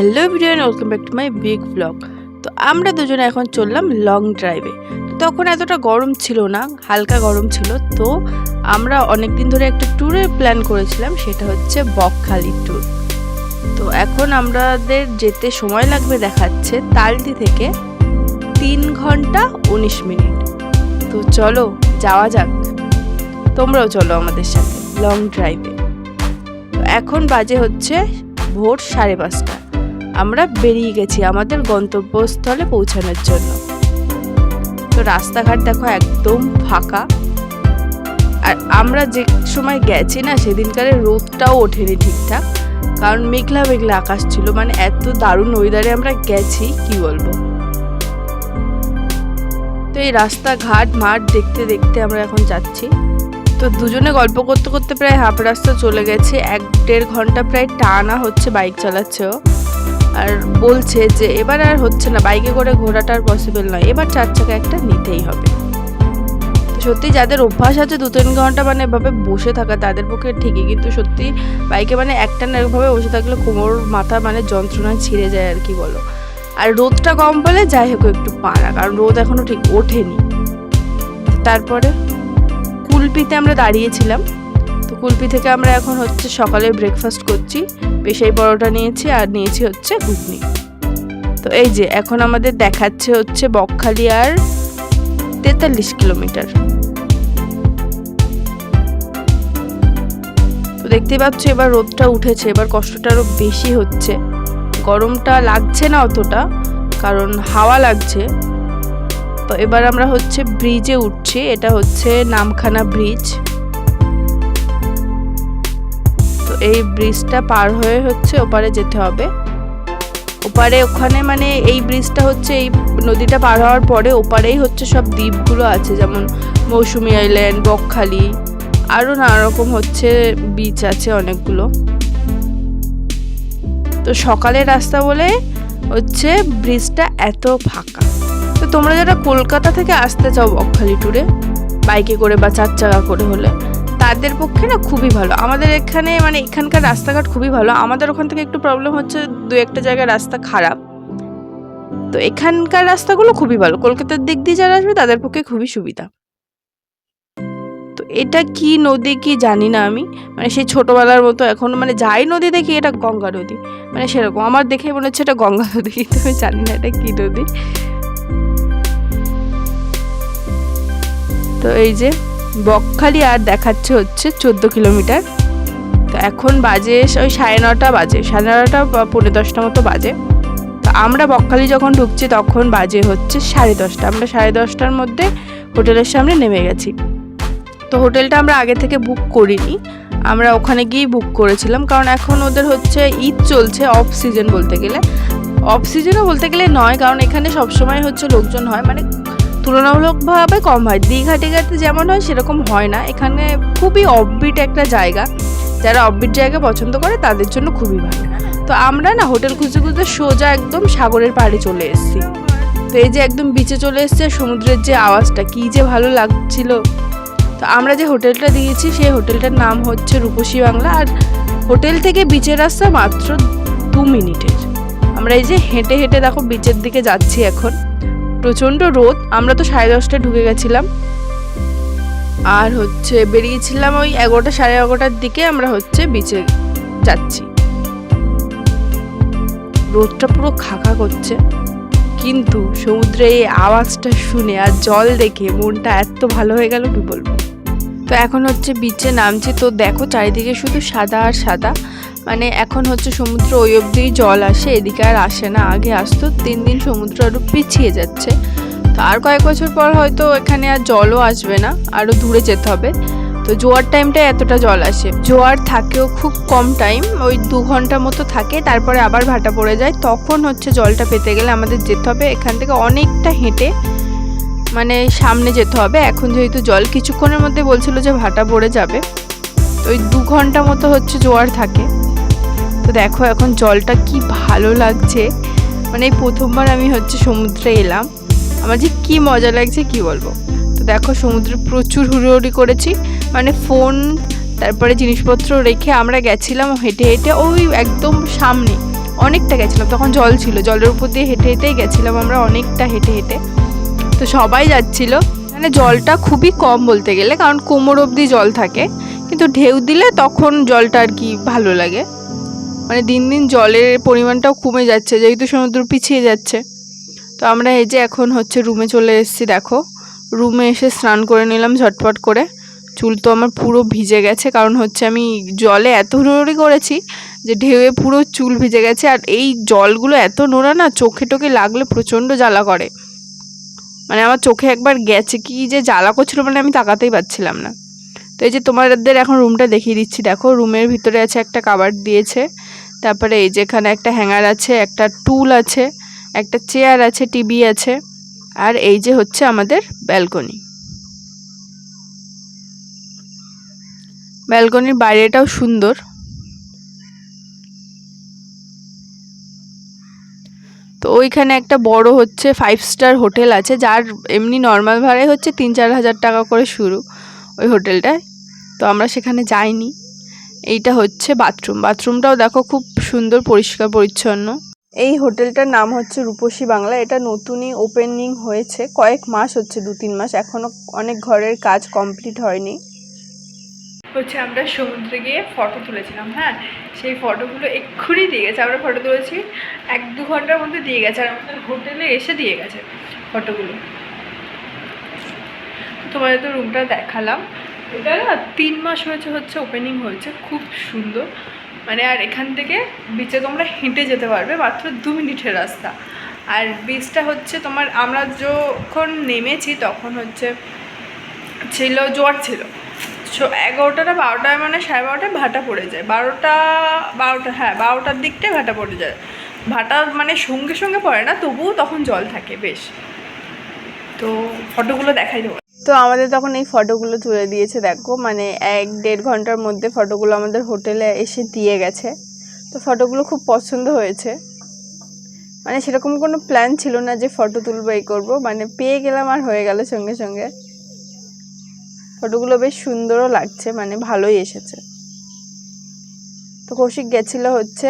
Hello ভিডিওন welcome back to my big blog তো আমরা দুজনে এখন চললাম লং ড্রাইভে তখন এতটা গরম ছিল না, হালকা গরম ছিল। তো আমরা অনেক দিন ধরে একটা ট্যুরের প্ল্যান করেছিলাম, সেটা হচ্ছে বকখালি ট্যুর তো এখন আমাদের যেতে সময় লাগবে দেখাচ্ছে তালদি থেকে তিন ঘণ্টা উনিশ মিনিট। তো চলো, যাওয়া যাক। তোমরাও চলো আমাদের সাথে লং ড্রাইভে এখন বাজে হচ্ছে ভোর সাড়ে পাঁচটা। আমরা বেরিয়ে গেছি আমাদের গন্তব্যস্থলে পৌঁছানোর জন্য। তো রাস্তাঘাট দেখো একদম ফাঁকা। আর আমরা যে সময় গেছি না সেদিনকারে রোদটাও ওঠেনি ঠিকঠাক। কারণ মেঘলা মেঘলা আকাশ ছিল মানে এত দারুণ ওয়েদারে আমরা গেছি, কি বলব? তো এই রাস্তাঘাট মাঠ দেখতে দেখতে আমরা এখন যাচ্ছি। তো দুজনে গল্প করতে করতে প্রায় হাফ রাস্তা চলে গেছে, এক দেড় ঘণ্টা প্রায় টানা হচ্ছে বাইক চালাচ্ছে ও আর বলছে যে এবার আর হচ্ছে না, বাইকে করে ঘোরাটা আর পসিবল নয়। এবার চার চাকা একটা নিতেই হবে। সত্যি যাদের অভ্যাস আছে দু তিন ঘণ্টা মানে এভাবে বসে থাকা, তাদের পক্ষে ঠিকই, কিন্তু সত্যি বাইকে মানে একটা না এরকমভাবে বসে থাকলে কোমর, মাথা মানে যন্ত্রণায় ছিঁড়ে যায় আর কি বলো। আর রোদটা কম বলে যাই হোক একটু পারা, কারণ রোদ এখনও ঠিক ওঠেনি। তারপরে কুলপিতে আমরা দাঁড়িয়েছিলাম। তো কুলপি থেকে আমরা এখন হচ্ছে সকালে ব্রেকফাস্ট করছি। পেশাই পরোটা নিয়েছি আর নিয়েছি হচ্ছে ঘুগনি। তো এই যে, এখন আমাদের দেখাচ্ছে হচ্ছে বকখালি আর তেতাল্লিশ কিলোমিটার। তো দেখতে পাচ্ছ এবার রোদটা উঠেছে, এবার কষ্টটা আরও বেশি হচ্ছে। গরমটা লাগছে না অতটা, কারণ হাওয়া লাগছে। তো এবার আমরা হচ্ছে ব্রিজে উঠছি, এটা হচ্ছে নামখানা ব্রিজ। এই ব্রিজটা পার হয়ে হচ্ছে ওপারে যেতে হবে। ওপারে ওখানে মানে এই ব্রিজটা হচ্ছে এই নদীটা পার হওয়ার পরে ওপারেই হচ্ছে সব দ্বীপগুলো আছে, যেমন মৌসুমি আইল্যান্ড, বকখালি, আরও নানা রকম হচ্ছে বিচ আছে অনেকগুলো। তো সকালের রাস্তা বলে হচ্ছে ব্রিজটা এত ফাঁকা। তো তোমরা যারা কলকাতা থেকে আসতে চাও বকখালি ট্যুরে বাইকে করে বা চার চাকা করে হলে তাদের পক্ষে না খুবই ভালো। আমাদের এখানে মানে এখানকার রাস্তাঘাট খুবই ভালো। আমাদের ওখান থেকে একটু প্রবলেম হচ্ছে দু একটা জায়গায় রাস্তা খারাপ। তো এখানকার রাস্তাগুলো খুবই ভালো। কলকাতার দিক দিয়ে যারা আসবে তাদের পক্ষে খুবই সুবিধা। তো এটা কি নদী কি জানি না আমি। মানে সেই ছোটবেলার মতো এখন মানে যাই নদী দেখি এটা গঙ্গা নদী। মানে সেরকম। আমার দেখে মনে হচ্ছে এটা গঙ্গা নদী, কিন্তু আমি জানি না এটা কি নদী। তো এই যে বকখালি আর দেখাচ্ছে হচ্ছে চোদ্দ কিলোমিটার। তো এখন বাজে ওই সাড়ে নটা বাজে, সাড়ে নটা পনেরো দশটা মতো বাজে। তো আমরা বকখালি যখন ঢুকছি তখন বাজে হচ্ছে সাড়ে দশটা। আমরা সাড়ে দশটার মধ্যে হোটেলের সামনে নেমে গেছি। তো হোটেলটা আমরা আগে থেকে বুক করিনি। আমরা ওখানে গিয়েই বুক করেছিলাম কারণ এখন ওদের হচ্ছে ঈদ চলছে অফ সিজন বলতে গেলে। অফ সিজনও বলতে গেলে নয় কারণ এখানে সবসময় হচ্ছে লোকজন হয়। মানে তুলনামূলকভাবে কম হয়। দীঘা টিঘাতে যেমন হয়, সেরকম হয় না। এখানে খুবই অফবিট একটা জায়গা। যারা অফবিট জায়গা পছন্দ করে, তাদের জন্য খুবই ভালো। তো আমরা না হোটেল খুঁজতে খুঁজতে সোজা একদম সাগরের পাড়ে চলে এসেছি। তো এই যে একদম বিচে চলে এসছে সমুদ্রের যে আওয়াজটা, কী যে ভালো লাগছিল। তো আমরা যে হোটেলটা দিয়েছি, সেই হোটেলটার নাম হচ্ছে রূপসী বাংলা। আর হোটেল থেকে বিচের রাস্তা মাত্র দু মিনিটের। আমরা এই যে হেঁটে হেঁটে দেখো বিচের দিকে যাচ্ছি এখন। প্রচণ্ড রোদ, আমরা তো সাড়ে দশটায় ঢুকে গেছিলাম। আর হচ্ছে বেরিয়েছিলাম ওই এগারোটা সাড়ে এগারোটার দিকে, আমরা হচ্ছে বিচে যাচ্ছি। রোদটা পুরো খাকা করছে। কিন্তু সমুদ্রে এই আওয়াজটা শুনে আর জল দেখে মনটা এত ভালো হয়ে গেল কি বলব তো এখন হচ্ছে বিচে নামছি, তো দেখো চারিদিকে শুধু সাদা আর সাদা। মানে এখন হচ্ছে সমুদ্র ওই অবধিই জল আসে, এদিকে আর আসে না, আগে আসতো, তিন দিন সমুদ্র আরও পিছিয়ে যাচ্ছে। তো আর কয়েক বছর পর হয়তো এখানে আর জলও আসবে না আরও দূরে যেতে হবে। তো জোয়ার টাইমটায় এতটা জল আসে। জোয়ার থাকেও খুব কম টাইম, ওই দু ঘণ্টা মতো থাকে, তারপরে আবার ভাটা পড়ে যায়। তখন হচ্ছে জলটা পেতে গেলে আমাদের যেতে হবে এখান থেকে অনেকটা হেঁটে মানে সামনে যেতে হবে। এখন যেহেতু জল কিছুক্ষণের মধ্যে বলছিল যে ভাটা পড়ে যাবে, তো ওই দু ঘণ্টা মতো হচ্ছে জোয়ার থাকে। তো দেখো এখন জলটা কি ভালো লাগছে। মানে এই প্রথমবার আমি হচ্ছে সমুদ্রে এলাম। আমার যে কি মজা লাগছে কি বলব। তো দেখো সমুদ্রে প্রচুর হুড়োহুড়ি করেছি। মানে ফোন, তারপরে জিনিসপত্র রেখে আমরা গেছিলাম হেঁটে হেঁটে ওই একদম সামনে। অনেকটা গেছিলাম, তখন জল ছিল। জলের উপর দিয়ে হেঁটে হেঁটেই গেছিলাম আমরা অনেকটা হেঁটে হেঁটে। তো সবাই যাচ্ছিল। মানে জলটা খুবই কম বলতে গেলে, কারণ কোমর অবধি জল থাকে। কিন্তু ঢেউ দিলে তখন জলটা আর কি ভালো লাগে। মানে দিন দিন জলের পরিমাণটাও কমে যাচ্ছে, যেহেতু সমুদ্র পিছিয়ে যাচ্ছে। তো আমরা এই যে এখন হচ্ছে রুমে চলে এসেছি, দেখো। রুমে এসে স্নান করে নিলাম ঝটপট করে। চুল তো আমার পুরো ভিজে গেছে, কারণ হচ্ছে আমি জলে এত হুড়োহুড়ি করেছি যে ঢেউয়ে পুরো চুল ভিজে গেছে। আর এই জলগুলো এত নোড়া না, চোখে টোকে লাগলে প্রচণ্ড জ্বালা করে। মানে আমার চোখে একবার গেছে, কি যে জ্বালা করছিল মানে আমি তাকাতেই পাচ্ছিলাম না। তো এই যে তোমাদের এখন রুমটা দেখিয়ে দিচ্ছি, দেখো। রুমের ভিতরে আছে একটা কাবার দিয়েছে। তারপরে এই যেখানে একটা হ্যাঙ্গার আছে, একটা টুল আছে, একটা চেয়ার আছে, টিভি আছে, আর এই যে হচ্ছে আমাদের ব্যালকনি। ব্যালকনির বাইরেটাও সুন্দর। তো ওইখানে একটা বড় হচ্ছে ফাইভ স্টার হোটেল আছে, যার এমনি নর্মাল ভাড়াই হচ্ছে তিন চার হাজার টাকা করে শুরু ওই হোটেলটায়। তো আমরা সেখানে যাইনি। এইটা হচ্ছে বাথরুম। বাথরুমটাও দেখো খুব সুন্দর পরিষ্কার পরিচ্ছন্ন। এই হোটেলটার নাম হচ্ছে রূপসী বাংলা। এটা নতুনই ওপেনিং হয়েছে কয়েক মাস হচ্ছে দু তিন মাস। এখনও অনেক ঘরের কাজ কমপ্লিট হয়নি। হচ্ছে আমরা সমুদ্রে গিয়ে ফটো তুলেছিলাম হ্যাঁ? সেই ফটোগুলো এক্ষুনি দিয়ে গেছে। আমরা ফটো তুলেছি এক দু ঘণ্টার মধ্যে দিয়ে গেছে আর আমাদের হোটেলে এসে দিয়ে গেছে ফটোগুলো তোমাদের তো রুমটা দেখালাম। এটা তিন মাস হয়েছে, হচ্ছে ওপেনিং হয়েছে, খুব সুন্দর। মানে আর এখান থেকে বিচে তোমরা হেঁটে যেতে পারবে মাত্র দু মিনিটের রাস্তা। আর বিচটা হচ্ছে তোমার, আমরা যখন নেমেছি তখন হচ্ছে ছিল জোয়ার ছিল। সো এগারোটা না বারোটায় মানে সাড়ে বারোটায় ভাটা পড়ে যায়। বারোটা বারোটা হ্যাঁ বারোটার দিকটায় ভাটা পড়ে যায়। ভাটা মানে সঙ্গে সঙ্গে পড়ে না, তবুও তখন জল থাকে, বেশ। তো ফটোগুলো দেখাই দেবো। তো আমাদের তখন এই ফটোগুলো তুলে দিয়েছে, দেখো মানে এক দেড় ঘণ্টার মধ্যে ফটোগুলো আমাদের হোটেলে এসে দিয়ে গেছে। তো ফটোগুলো খুব পছন্দ হয়েছে। মানে সেরকম কোনো প্ল্যান ছিল না যে ফটো তুলবো, এই করব মানে পেয়ে গেলাম আর হয়ে গেল সঙ্গে সঙ্গে। ফটোগুলো বেশ সুন্দরও লাগছে মানে ভালোই এসেছে। তো কৌশিক গেছিল হচ্ছে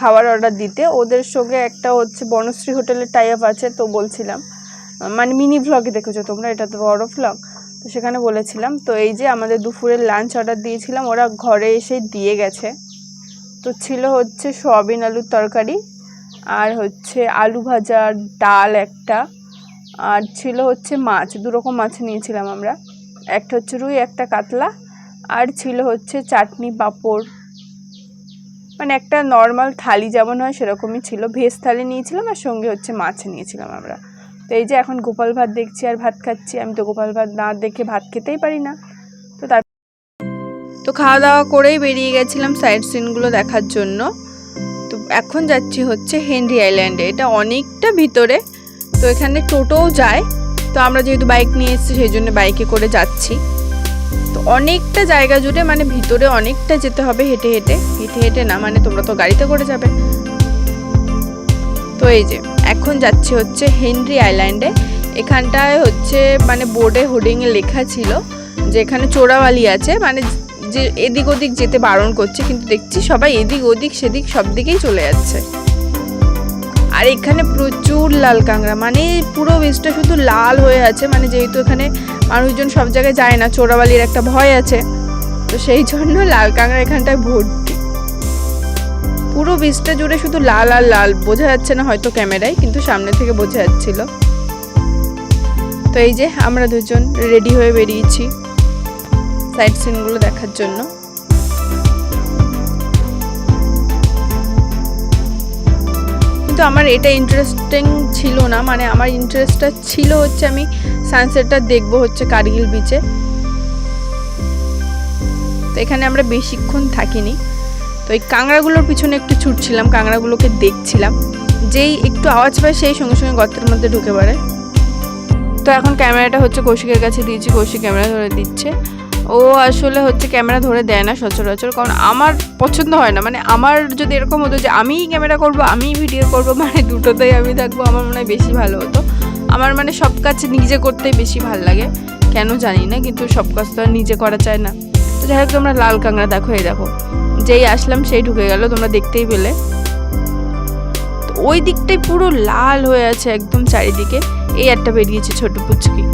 খাবার অর্ডার দিতে। ওদের সঙ্গে একটা হচ্ছে বনশ্রী হোটেলের টাই আপ আছে, তো বলছিলাম। মানে মিনি ভ্লগে দেখেছ তোমরা? এটা তো বড় ভ্লগ তো সেখানে বলেছিলাম, তো এই যে আমাদের দুপুরের লাঞ্চ অর্ডার দিয়েছিলাম, ওরা ঘরে এসে দিয়ে গেছে। তো ছিল হচ্ছে সয়াবিন আলুর তরকারি, আর হচ্ছে আলু ভাজা ডাল একটা, আর ছিল হচ্ছে মাছ, দু রকম মাছ নিয়েছিলাম আমরা। একটা হচ্ছে রুই, একটা কাতলা, আর ছিল হচ্ছে চাটনি পাঁপড়। মানে একটা নর্মাল থালি যেমন হয় সেরকমই ছিল। ভেজ থালি নিয়েছিলাম আর সঙ্গে হচ্ছে মাছ নিয়েছিলাম আমরা। তো এই যে এখন গোপাল ভাত দেখছি আর ভাত খাচ্ছি, আমি তো গোপাল ভাত না দেখে ভাত খেতেই পারি না। তো তার তো খাওয়া দাওয়া করেই বেরিয়ে গেছিলাম সাইড সিনগুলো দেখার জন্য। তো এখন যাচ্ছি হচ্ছে হেনরি আইল্যান্ডে এটা অনেকটা ভিতরে। তো এখানে টোটোও যায়, তো আমরা যেহেতু বাইক নিয়ে এসেছি, সেই জন্য বাইকে করে যাচ্ছি। তো অনেকটা জায়গা জুড়ে মানে ভিতরে অনেকটা যেতে হবে হেঁটে হেঁটে। হেঁটে হেঁটে না মানে তোমরা তো গাড়িতে করে যাবে। তো এই যে, এখন যাচ্ছি হচ্ছে হেনরি আইল্যান্ডে। এখানটায় হচ্ছে মানে বোর্ডে হোর্ডিংয়ে লেখা ছিল যে এখানে চোরাবালি আছে মানে যে এদিক ওদিক যেতে বারণ করছে, কিন্তু দেখছি সবাই এদিক ওদিক সেদিক সব দিকেই চলে যাচ্ছে। আর এখানে প্রচুর লাল কাঁকড়া মানে পুরো বীজটা শুধু লাল হয়ে আছে মানে যেহেতু এখানে মানুষজন সব জায়গায় যায় না চোরাবালির একটা ভয় আছে, তো সেই জন্য লাল কাঁকড়া এখানটায় ভর্তি পুরো বীজটা জুড়ে শুধু লাল আর লাল। বোঝা যাচ্ছে না হয়তো ক্যামেরায়, কিন্তু সামনে থেকে বোঝা যাচ্ছিল। তো এই যে আমরা দুজন রেডি হয়ে বেরিয়েছি সাইড সিনগুলো দেখার জন্য। কিন্তু আমার এটা ইন্টারেস্টিং ছিল না মানে আমার ইন্টারেস্টটা ছিল হচ্ছে আমি সানসেটটা দেখব হচ্ছে কার্গিল বিচে তো এখানে আমরা বেশিক্ষণ থাকিনি। তো এই কাঁকড়াগুলোর পিছনে একটু ছুটছিলাম, কাঁকড়াগুলোকে দেখছিলাম। যেই একটু আওয়াজ পায় সেই সঙ্গে সঙ্গে গর্তের মধ্যে ঢুকে পড়ে। তো এখন ক্যামেরাটা হচ্ছে কৌশিকের কাছে দিয়েছি, কৌশিক ক্যামেরা ধরে দিচ্ছে। ও আসলে হচ্ছে ক্যামেরা ধরে দেয় না সচরাচর, কারণ আমার পছন্দ হয় না। মানে আমার যদি এরকম হতো যে আমিই ক্যামেরা করব, আমিই ভিডিও করব মানে দুটোতেই আমি থাকব, আমার মনে হয় বেশি ভালো হতো। আমার মানে সব কাজ নিজে করতেই বেশি ভালো লাগে। কেন জানি না, কিন্তু সব কাজ তো আর নিজে করা চায় না। তো যাই হোক, তোমরা লাল কাঁকড়া দেখো, এই দেখো। যেই আসলাম সেই ঢুকে গেল, তোমরা দেখতেই পেলে। তো ওই দিকটাই পুরো লাল হয়ে আছে একদম চারিদিকে। এই একটা বেরিয়েছে ছোট পুচকি।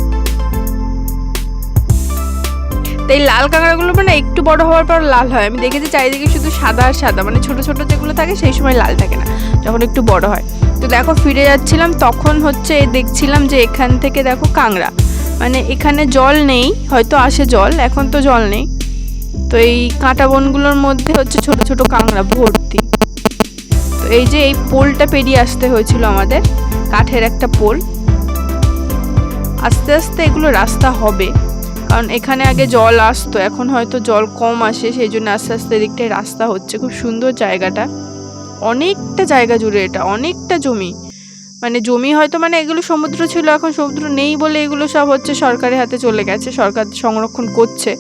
তো এই লাল কাঁকড়াগুলো মানে একটু বড় হওয়ার পর লাল হয়। আমি দেখেছি চারিদিকে শুধু সাদা আর সাদা। মানে ছোট ছোট যেগুলো থাকে সেই সময় লাল থাকে না, যখন একটু বড় হয়। তো দেখো, ফিরে যাচ্ছিলাম, তখন হচ্ছে দেখছিলাম যে এখান থেকে দেখো কাংড়া মানে এখানে জল নেই, হয়তো আসে জল, এখন তো জল নেই। তো এই কাঁটা বনগুলোর মধ্যে হচ্ছে ছোট ছোট কাংড়া ভর্তি। তো এই যে এই পোলটা পেরিয়ে আসতে হয়েছিল আমাদের, কাঠের একটা পোল। আস্তে আস্তে এগুলো রাস্তা হবে, কারণ এখানে আগে জল আসতো, এখন হয়তো জল কম আসে, সেই জন্য আস্তে আস্তে এদিকটায় রাস্তা হচ্ছে। খুব সুন্দর জায়গাটা। অনেকটা জায়গা জুড়ে এটা, অনেকটা জমি। মানে জমি হয়তো মানে এগুলো সমুদ্র ছিল, এখন সমুদ্র নেই বলে এগুলো সব হচ্ছে সরকারের হাতে চলে গেছে, সরকার সংরক্ষণ করছে।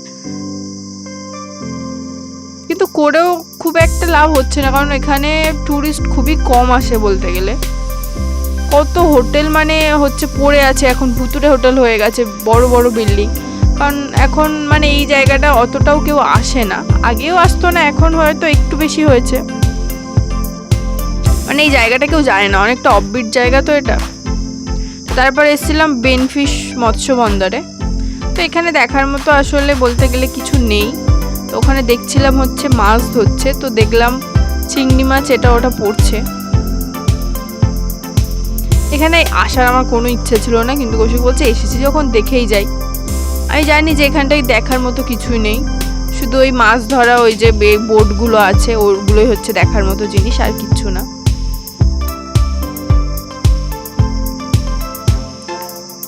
করেও খুব একটা লাভ হচ্ছে না, কারণ এখানে ট্যুরিস্ট খুবই কম আসে বলতে গেলে। কত হোটেল মানে হচ্ছে পড়ে আছে, এখন ভুতুরে হোটেল হয়ে গেছে, বড় বড় বিল্ডিং কারণ এখন মানে এই জায়গাটা অতটাও কেউ আসে না। আগেও আসতো না, এখন হয়তো একটু বেশি হয়েছে। মানে এই জায়গাটা কেউ জানে না, অনেকটা অববিট জায়গা তো এটা। তারপর এসেছিলাম বেনফিশ মৎস্য বন্দরে তো এখানে দেখার মতো আসলে বলতে গেলে কিছু নেই। ওখানে দেখছিলাম হচ্ছে মাছ ধরছে, তো দেখলাম চিংড়ি মাছ এটা ওটা পড়ছে। এখানে আসার আমার কোনো ইচ্ছে ছিল না, কিন্তু কৌশিক বলছে, এসেছি যখন দেখেই যাই। আমি জানি যে এখানটায় দেখার মতো কিছুই নেই। শুধু ওই মাছ ধরা, ওই যে বোটগুলো আছে, ওগুলোই হচ্ছে দেখার মতো জিনিস, আর কিচ্ছু না।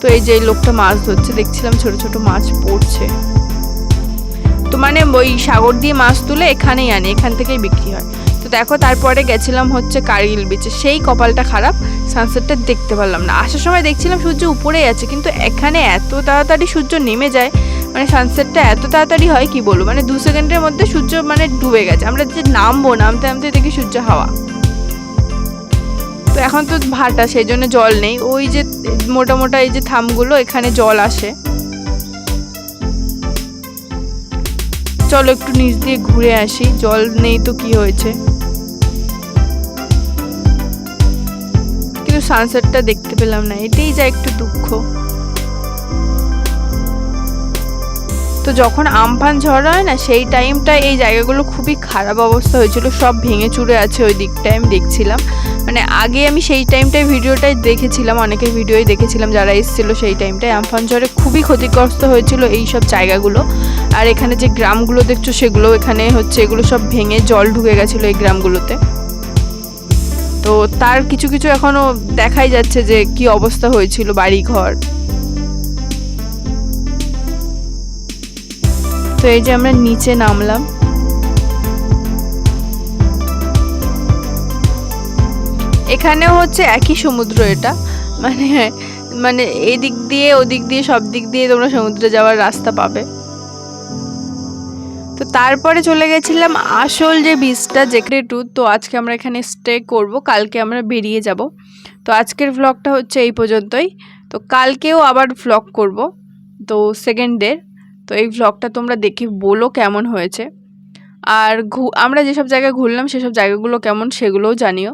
তো এই যে লোকটা মাছ ধরছে, দেখছিলাম ছোট ছোট মাছ পড়ছে। তো মানে ওই সাগর দিয়ে মাছ তুলে এখানেই আনে, এখান থেকেই বিক্রি হয়। তো দেখো, তারপরে গেছিলাম হচ্ছে কার্গিল বিচে সেই কপালটা খারাপ সানসেটটা দেখতে পারলাম না। আসার সময় দেখছিলাম সূর্য উপরেই আছে, কিন্তু এখানে এত তাড়াতাড়ি সূর্য নেমে যায় মানে সানসেটটা এত তাড়াতাড়ি হয়, কি বলব? মানে দু সেকেন্ডের মধ্যে সূর্য মানে ডুবে গেছে। আমরা যে নামবো, নামতে নামতে দেখি সূর্য হাওয়া। তো এখন তো ভাটা, সেই জন্য জল নেই। ওই যে মোটা মোটা এই যে থামগুলো, এখানে জল আসে। চলো একটু নিচ দিয়ে ঘুরে আসি। জল নেই তো কি হয়েছে? কিন্তু সানসেটটা দেখতে পেলাম না, এটাই যা একটু দুঃখ। তো যখন আমফান ঝড় হয় না, সেই টাইমটা এই জায়গাগুলো খুবই খারাপ অবস্থা হয়েছিল, সব ভেঙে চুরে আছে ওই দিকটায় আমি দেখছিলাম। মানে আগে আমি সেই টাইমটায় ভিডিওটাই দেখেছিলাম, অনেকের ভিডিওই দেখেছিলাম যারা এসেছিল সেই টাইমটায় আমফান ঝড়ে খুবই ক্ষতিগ্রস্ত হয়েছিল এই সব জায়গাগুলো। আর এখানে যে গ্রামগুলো দেখছ, সেগুলো এখানে হচ্ছে, এগুলো সব ভেঙে জল ঢুকে গেছিল এই গ্রামগুলোতে। তো তার কিছু কিছু এখনও দেখাই যাচ্ছে যে কি অবস্থা হয়েছিল বাড়ি ঘর তো এই যে আমরা নিচে নামলাম। এখানেও হচ্ছে একই সমুদ্র এটা। মানে মানে এদিক দিয়ে, ওদিক দিয়ে, সব দিক দিয়ে তোমরা সমুদ্রে যাওয়ার রাস্তা পাবে। তো তারপরে চলে গেছিলাম আসল যে বিচটা যেখানে ট্যুর তো আজকে আমরা এখানে স্টে করব, কালকে আমরা বেরিয়ে যাব। তো আজকের ভ্লগটা হচ্ছে এই পর্যন্তই। তো কালকেও আবার ভ্লগ করব, তো সেকেন্ড ডে তো এই ভ্লগটা তোমরা দেখে বলো কেমন হয়েছে। আর ঘু আমরা যেসব জায়গায় ঘুরলাম, সেসব জায়গাগুলো কেমন সেগুলোও জানিও।